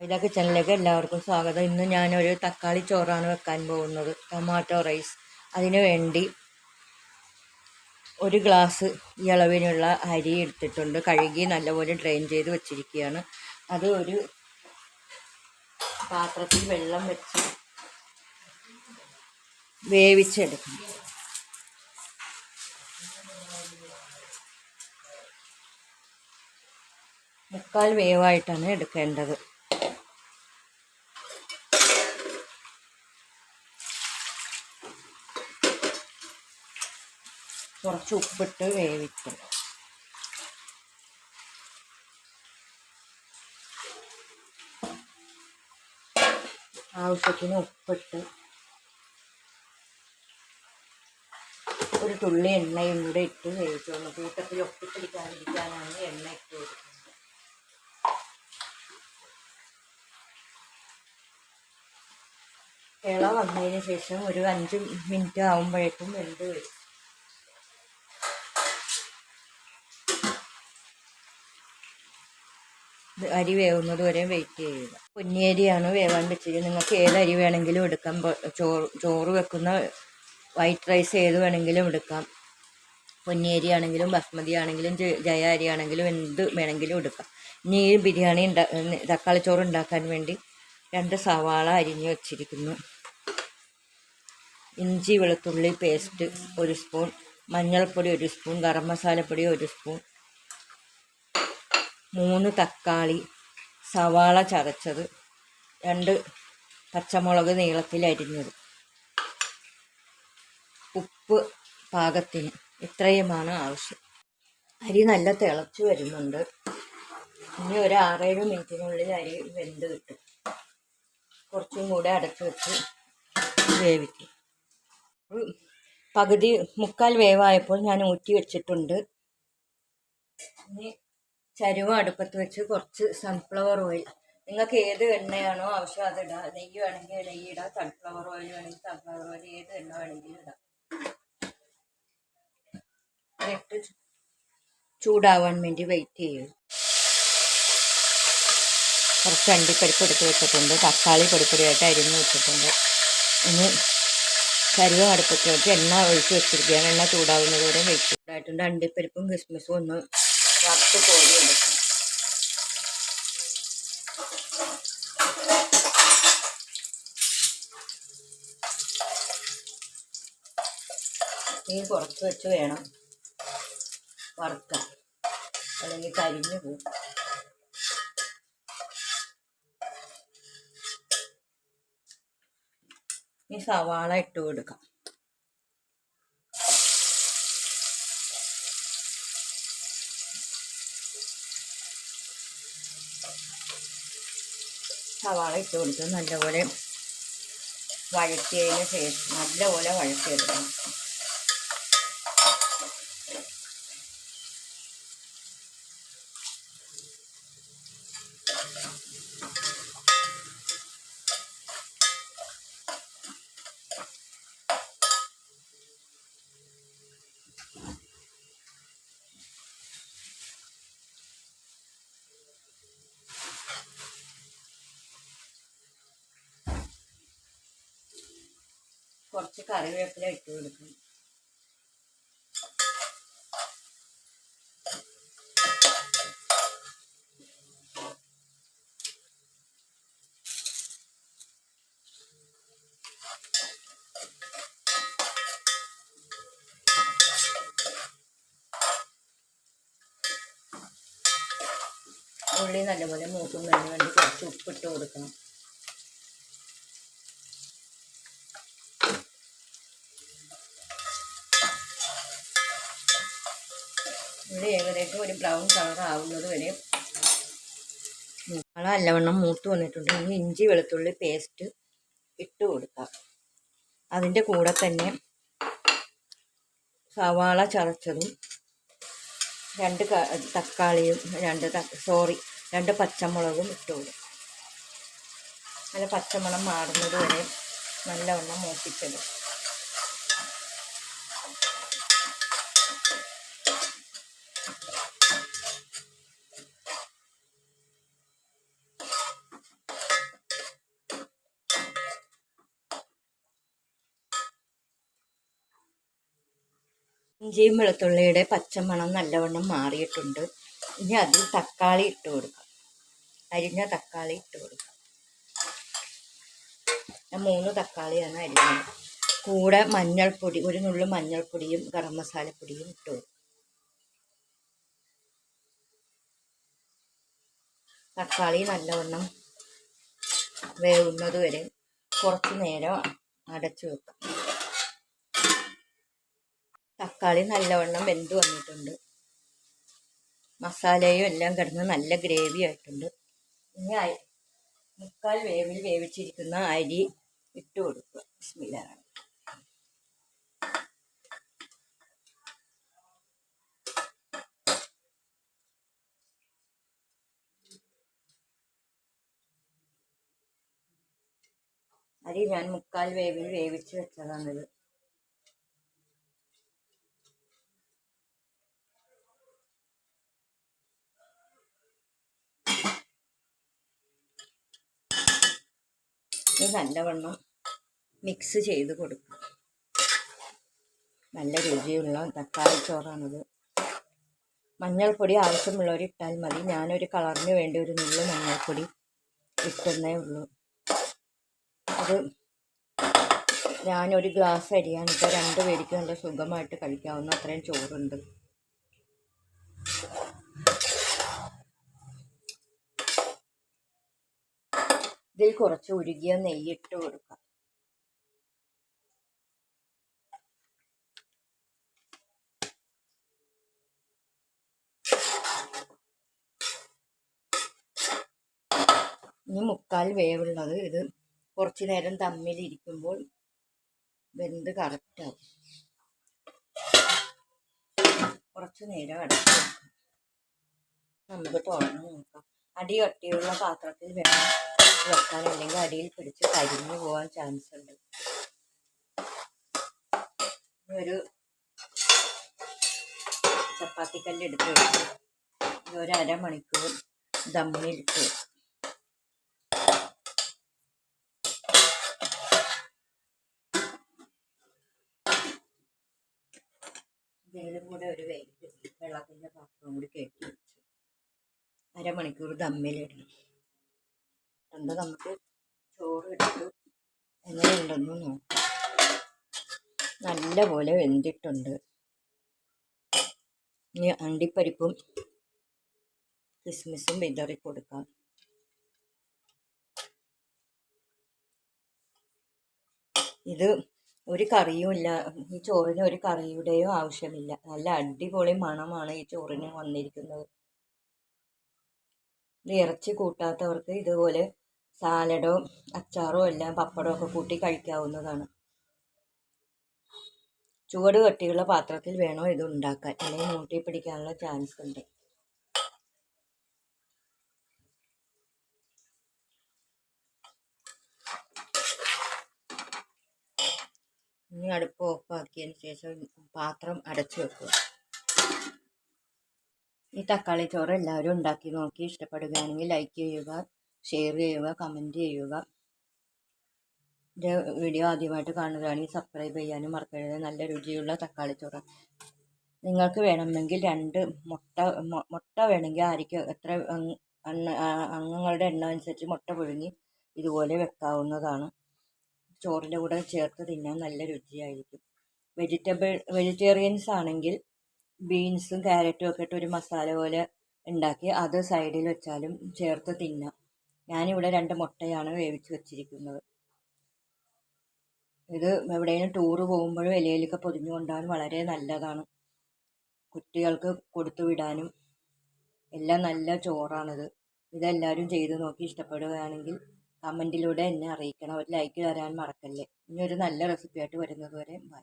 ഇതാ കിച്ചണിലേക്ക് എല്ലാവർക്കും സ്വാഗതം. ഇന്ന് ഞാനൊരു തക്കാളി ചോറാണ് വെക്കാൻ പോകുന്നത്. Tomato rice. അതിനു വേണ്ടി ഒരു ഗ്ലാസ് ഈ അളവിനുള്ള അരി എടുത്തിട്ടുണ്ട്. കഴുകി നല്ലപോലെ ഡ്രെയിൻ ചെയ്ത് വെച്ചിരിക്കുകയാണ്. അത് ഒരു പാത്രത്തിൽ വെള്ളം വെച്ച് വേവിച്ചെടുക്കണം. മുക്കാൽ വേവായിട്ടാണ് എടുക്കേണ്ടത്. കുറച്ച് ഉപ്പിട്ട് വേവിക്കും. ആവശ്യത്തിന് ഉപ്പിട്ട് ഒരു തുള്ളി എണ്ണയും കൂടെ ഇട്ട് വേവിച്ചു കൂട്ടത്തിൽ ഒപ്പിട്ടിരിക്കാതിരിക്കാനാണ് എണ്ണ ഇട്ട് കൊടുക്കുന്നത്. ഇള വന്നതിന് ശേഷം ഒരു അഞ്ച് മിനിറ്റ് ആകുമ്പോഴേക്കും വെന്ത് വരും. അരി വേവുന്നത് വരെ വെയിറ്റ് ചെയ്യുക. പൊന്നിയരിയാണ് വേവാൻ വെച്ചത്. നിങ്ങൾക്ക് ഏത് അരി വേണമെങ്കിലും എടുക്കാം. ചോറ് ചോറ് വെക്കുന്ന വൈറ്റ് റൈസ് ഏത് വേണമെങ്കിലും എടുക്കാം. പൊന്നിയരി ആണെങ്കിലും ബസ്മതി ആണെങ്കിലും ജയ അരി ആണെങ്കിലും എന്ത് വേണമെങ്കിലും എടുക്കാം. ഇനി ഈ ബിരിയാണി ഉണ്ടാ തക്കാളി ചോറ് ഉണ്ടാക്കാൻ വേണ്ടി രണ്ട് സവാള അരിഞ്ഞ് വെച്ചിരിക്കുന്നു. ഇഞ്ചി വെളുത്തുള്ളി പേസ്റ്റ് ഒരു സ്പൂൺ മഞ്ഞൾപ്പൊടി ഒരു സ്പൂൺ ഗരം മസാലപ്പൊടി ഒരു സ്പൂൺ മൂന്ന് തക്കാളി സവാള ചതച്ചത് രണ്ട് പച്ചമുളക് നീളത്തിൽ അരിഞ്ഞത്. ഉപ്പ് പാകത്തിന് ഇത്രയുമാണ് ആവശ്യം. അരി നല്ല തിളച്ചു വരുന്നുണ്ട്. ഇനി ഒരു ആറേഴ് മിനിറ്റിനുള്ളിൽ അരി വെന്ത് കിട്ടും. കുറച്ചും കൂടെ അടച്ചു വെച്ച് വേവിക്കും. പകുതി മുക്കാൽ വേവായപ്പോൾ ഞാൻ ഊറ്റി വെച്ചിട്ടുണ്ട്. ഇനി ചരുവ അടുപ്പത്ത് വെച്ച് കുറച്ച് സൺഫ്ലവർ ഓയിൽ നിങ്ങൾക്ക് ഏത് എണ്ണയാണോ ആവശ്യം അത് ഇടാം. നെയ്യ് വേണമെങ്കിൽ നെയ്യ് ഇടാം. സൺഫ്ലവർ ഓയിൽ വേണമെങ്കിൽ സൺഫ്ലവർ ഓയിൽ ഏത് എണ്ണ വേണമെങ്കിലും ഇടാം. ചൂടാവാൻ വേണ്ടി വെയിറ്റ് ചെയ്യും. കുറച്ച് അണ്ടിപ്പരിപ്പ് എടുത്ത് വെച്ചിട്ടുണ്ട്. തക്കാളി പൊടിപ്പൊടിയായിട്ട് അരിഞ്ഞ് വെച്ചിട്ടുണ്ട്. ഇനി കരുവ അടുപ്പത്ത് വെച്ച് എണ്ണ ഒഴിച്ച് വെച്ചിരിക്കുകയാണ്. എണ്ണ ചൂടാവുന്നതോടെ വെയിറ്റ് ചൂടായിട്ടുണ്ട്. അണ്ടിപ്പരിപ്പും കിസ്മിസും ഒന്ന് വറുത്ത് കോരി എടുക്കണം. തീ കുറച്ച് വെച്ച് വേണം വറുക്കാൻ. അല്ലെങ്കിൽ കരിഞ്ഞു പോകും ഈ സവാള ഇട്ട് കൊടുക്കാം. സവാള ഇട്ട് കൊടുത്ത് നല്ലപോലെ വഴറ്റിയതിന് ശേഷം നല്ലപോലെ വഴറ്റിയെടുക്കണം. കുറച്ച് കറിവേപ്പില ഇട്ട് കൊടുക്കും. ഉള്ളി നല്ലപോലെ മൂക്കുന്നതിന് വേണ്ടി കുറച്ച് ഉപ്പിട്ട് കൊടുക്കണം. ഉള്ളി ഒരു ബ്രൗൺ കളർ ആവുന്നത് വരെ മുളക് നല്ലവണ്ണം മൂത്ത് വന്നിട്ടുണ്ട്. ഇനി ഇഞ്ചി വെളുത്തുള്ളി പേസ്റ്റ് ഇട്ട് കൊടുക്കാം. അതിന്റെ കൂടെ തന്നെ സവാള ചതച്ചതും രണ്ട് തക്കാളിയും രണ്ട് സോറി രണ്ട് പച്ചമുളകും ഇട്ട് കൊടുക്കും. നല്ല പച്ചമുളക് മാറുന്നത് വരെ നല്ലവണ്ണം മൂപ്പിച്ചെടുക്കും. ഇഞ്ചിയും വെളുത്തുള്ളിയുടെ പച്ചമണം നല്ലവണ്ണം മാറിയിട്ടുണ്ട്. ഇനി അതിൽ തക്കാളി ഇട്ട് കൊടുക്കാം. അരിഞ്ഞ തക്കാളി ഇട്ട് കൊടുക്കാം. ഞാൻ മൂന്ന് തക്കാളിയാണ് അരിഞ്ഞത്. കൂടെ മഞ്ഞൾപ്പൊടി ഒരു നുള്ളു മഞ്ഞൾപ്പൊടിയും ഗരം മസാലപ്പൊടിയും ഇട്ട് കൊടുക്കും. തക്കാളി നല്ലവണ്ണം വേവുന്നത് വരെ കുറച്ച് നേരം അടച്ചു വെക്കാം. തക്കാളി നല്ലവണ്ണം വെന്ത് വന്നിട്ടുണ്ട്. മസാലയും എല്ലാം കിടന്ന് നല്ല ഗ്രേവി ആയിട്ടുണ്ട്. ഇനി മുക്കാൽ വേവിൽ വേവിച്ചിരിക്കുന്ന അരി ഇട്ട് കൊടുക്കുക. ബിസ്മില്ലാണ് അരി ഞാൻ മുക്കാൽ വേവിൽ വേവിച്ച് വെച്ചതാണിത്. നല്ലവണ്ണം മിക്സ് ചെയ്ത് കൊടുക്കും. നല്ല രുചിയുള്ള തക്കാളി ചോറാണിത്. മഞ്ഞൾപ്പൊടി ആവശ്യമുള്ളവർ ഇട്ടാൽ മതി. ഞാനൊരു കളറിന് വേണ്ടി ഒരു നുള്ളു മഞ്ഞൾപ്പൊടി ഇട്ടുന്നേ ഉള്ളൂ. അത് ഞാനൊരു ഗ്ലാസ് അരിയാണ് ഇപ്പോൾ രണ്ട് പേർക്ക് നല്ല സുഖമായിട്ട് കഴിക്കാവുന്ന അത്രയും ചോറുണ്ട്. ഇതിൽ കുറച്ച് ഉരുകിയ നെയ്യിട്ട് കൊടുക്കാം. ഇനി മുക്കാൽ വേവുള്ളത് ഇത് കുറച്ച് നേരം തമ്മിലിരിക്കുമ്പോൾ വെന്ത് കറക്റ്റാവും കുറച്ച് നേരം അടച്ചു നമുക്ക് തുറന്ന് നോക്കാം. അടി കട്ടിയുള്ള പാത്രത്തിൽ വേണം വെക്കാൻ അല്ലെങ്കിൽ അടിയിൽ പിടിച്ച് കരിഞ്ഞു പോകാൻ ചാൻസ് ഉണ്ട്. ഒരു ചപ്പാത്തിക്കല്ല് എടുത്ത് വെക്കും ഒരു അരമണിക്കൂർ ദമ്മിലിട്ട് ഇതിലും കൂടെ ഒരു വെയിറ്റ് വെള്ളത്തിന്റെ പാത്രം കൂടി കയറ്റി വെച്ചു. അരമണിക്കൂർ ദമ്മിലിടണം. എന്താ നമുക്ക് ചോറ് ഇട്ടിട്ട് എങ്ങനെയുണ്ടെന്ന് നോക്കാം. നല്ല പോലെ വെന്തിട്ടുണ്ട്. ഇനി അണ്ടിപ്പരിപ്പും കിസ്മിസും വിതറി കൊടുക്കാം. ഇത് ഒരു കറിയും ഇല്ല. ഈ ചോറിന് ഒരു കറിയുടെയോ ആവശ്യമില്ല. നല്ല അടിപൊളി മണമാണ് ഈ ചോറിന് വന്നിരിക്കുന്നത്. ഇറച്ചി കൂട്ടാത്തവർക്ക് ഇതുപോലെ സാലഡോ അച്ചാറോ എല്ലാം പപ്പടമോ ഒക്കെ കൂട്ടി കഴിക്കാവുന്നതാണ്. ചുവട് കട്ടിയുള്ള പാത്രത്തിൽ വേണോ ഇത് ഉണ്ടാക്കാൻ? അല്ലെങ്കിൽ മൂട്ടി പിടിക്കാനുള്ള ചാൻസ് ഉണ്ട്. ഇനി അടുപ്പ് ഓഫാക്കിയതിന് ശേഷം പാത്രം അടച്ചു വെക്കുക. ഈ തക്കാളി ചോറ് എല്ലാവരും ഉണ്ടാക്കി നോക്കി. ഇഷ്ടപ്പെടുകയാണെങ്കിൽ ലൈക്ക് ചെയ്യുക ഷെയർ ചെയ്യുക കമന്റ് ചെയ്യുക. എന്റെ വീഡിയോ ആദ്യമായിട്ട് കാണുകയാണെങ്കിൽ സബ്സ്ക്രൈബ് ചെയ്യാനും മറക്കരുത്. നല്ല രുചിയുള്ള തക്കാളി ചോറ്. നിങ്ങൾക്ക് വേണമെങ്കിൽ രണ്ട് മുട്ട മുട്ട വേണമെങ്കിൽ ആയിരിക്കും എത്ര അംഗങ്ങളുടെ എണ്ണം അനുസരിച്ച് മുട്ട പുഴുങ്ങി ഇതുപോലെ വെക്കാവുന്നതാണ്. ചോറിന്റെ കൂടെ ചേർത്ത് തിന്നാൻ നല്ല രുചിയായിരിക്കും. വെജിറ്റബിൾ വെജിറ്റേറിയൻസ് ആണെങ്കിൽ ബീൻസും ക്യാരറ്റും ഒക്കെ ഇട്ട് ഒരു മസാല പോലെ ഉണ്ടാക്കി അത് സൈഡിൽ വെച്ചാലും ചേർത്ത് തിന്നാം. ഞാനിവിടെ രണ്ട് മുട്ടയാണ് വേവിച്ച് വെച്ചിരിക്കുന്നത്. ഇത് എവിടെയെങ്കിലും ടൂറ് പോകുമ്പോഴും ഇലയിലൊക്കെ പൊതിഞ്ഞു കൊണ്ടാൻ വളരെ നല്ലതാണ്. കുട്ടികൾക്ക് കൊടുത്തു വിടാനും എല്ലാം നല്ല ചോറാണിത്. ഇതെല്ലാവരും ചെയ്തു നോക്കി ഇഷ്ടപ്പെടുകയാണെങ്കിൽ കമന്റിലൂടെ എന്നെ അറിയിക്കണം. ഒരു ലൈക്ക് തരാൻ മറക്കല്ലേ. ഇനി ഒരു നല്ല റെസിപ്പി ആയിട്ട് വരുന്നത് വരെ ബൈ